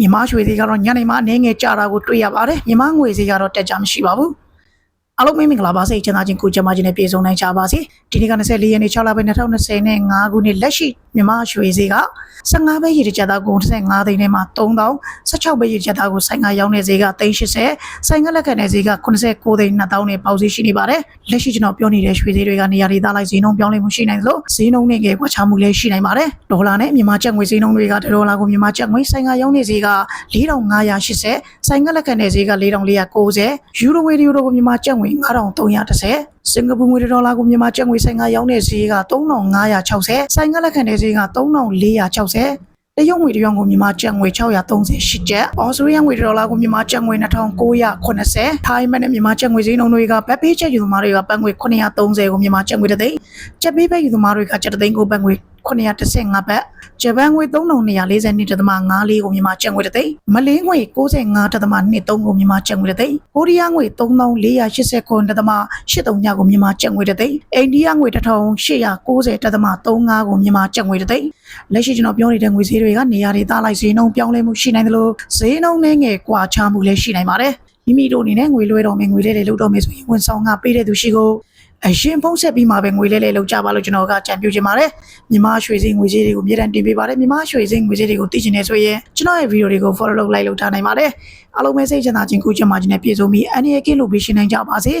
မြန်မာရွှေဈေးကတော့ညနေမှာအနေငယ်ကျတာကိုတွေ့ရပါတယ်မြန်မာငွေဈေးကတော့တက်ကြမရှိပါဘူး အားလုံးပဲမင်္ဂလာပါစေချမ်းသာခြင်းကိုကြမ်းမာခြင်းနဲ့ပြည့်စုံနိုင်ကြပါစေဒီနေ့က24ရက်နေ့6လပိုင်း2020နဲ့5ခုနှစ်လက်ရှိမြန်မာရွှေဈေးက15ပဲရည်တကြတာကို25သိန်းနဲ့မှ3000 16ပဲရည်တကြတာကိုဆိုင်ကရောင်းတဲ့ဈေးက380ဆိုင်ကလက်ခံတဲ့ဈေးက89သိန်း2000နဲ့ပေါက်ဈေးရှိနေပါတယ်လက်ရှိကျွန်တော်ပြောနေတဲ့ရွှေဈေးတွေကနေရာဒေသလိုက်ဈေးနှုန်းပြောင်းလဲမှုရှိနိုင်သလိုဈေးနှုန်းနဲ့ကေကွာခြားမှုလည်းရှိနိုင်ပါတယ်ဒေါ်လာနဲ့မြန်မာကျပ်ငွေဈေးနှုန်းတွေကဒေါ်လာကိုမြန်မာကျပ်ငွေဆိုင်ကရောင်းတဲ့ဈေးက4580ဆိုင်ကလက်ခံတဲ့ဈေးက4490ယူရိုငွေယူရိုကိုမြန်မာကျပ်ငွေ9330စင်ကာပူငွေဒေါ်လာကိုမြန်မာကျပ်ငွေဆိုင်ကရောင်းတဲ့ဈေးက3560ဆိုင်ကလက်ခံတဲ့ဈေးက3460တရုတ်ငွေတရုံကိုမြန်မာကျပ်ငွေ638ကျပ်။အော်စတြေးလျငွေဒေါ်လာကိုမြန်မာကျပ်ငွေ2980ထိုင်းမနဲ့မြန်မာကျပ်ငွေဈေးနှုန်းတွေကဗတ်ပေးချက်ယူသမားတွေကပတ်ငွေ930ကိုမြန်မာကျပ်ငွေတစ်သိန်းကျပ်ပေးပဲယူသမားတွေကကျပ်တစ်သိန်းကိုပတ်ငွေ915ဘတ် ဂျပန်ငွေ3242.54ကိုမြန်မာကျပ်ငွေတစ်သိန်းမလေးငွေ95.23ကိုမြန်မာကျပ်ငွေတစ်သိန်းကိုရီးယားငွေ3489.83ကိုမြန်မာကျပ်ငွေတစ်သိန်းအိန္ဒိယငွေ1890.35ကိုမြန်မာကျပ်ငွေတစ်သိန်းလက်ရှိကျွန်တော်ပြောနေတဲ့ငွေဈေးတွေကနေရာဒေသလိုက်ဈေးနှုန်းပြောင်းလဲမှုရှိနိုင်တယ်လို့ဈေးနှုန်းနဲ့ငယ်ကွာခြားမှုလည်းရှိနိုင်ပါတယ်မိမိတို့အနေနဲ့ငွေလွှဲတော်မယ်ငွေလဲလဲလုပ်တော်မယ်ဆိုရင်ဝန်ဆောင်ကပေးတဲ့သူရှိကို အရင်ဖုံးဆက်ပြီးမှပဲငွေလဲလဲလုပ်ကြပါလို့ကျွန်တော်ကကြံပြုချင်ပါတယ်မြန်မာရွှေစည်းငွေကြေးတွေကိုအမြဲတမ်းတင်ပေးပါတယ်မြန်မာရွှေစည်းငွေကြေးတွေကိုသိချင်နေဆိုရင်ကျွန်တော်ရဲ့ဗီဒီယိုတွေကို follow လုပ် like လုပ်ထားနိုင်ပါတယ်အားလုံးပဲစိတ်ချမ်းသာခြင်းကိုကြံ့မာခြင်းနဲ့ပြည့်စုံပြီးအနည်းအကင်းလို့ပေးရှင်နိုင်ကြပါစေ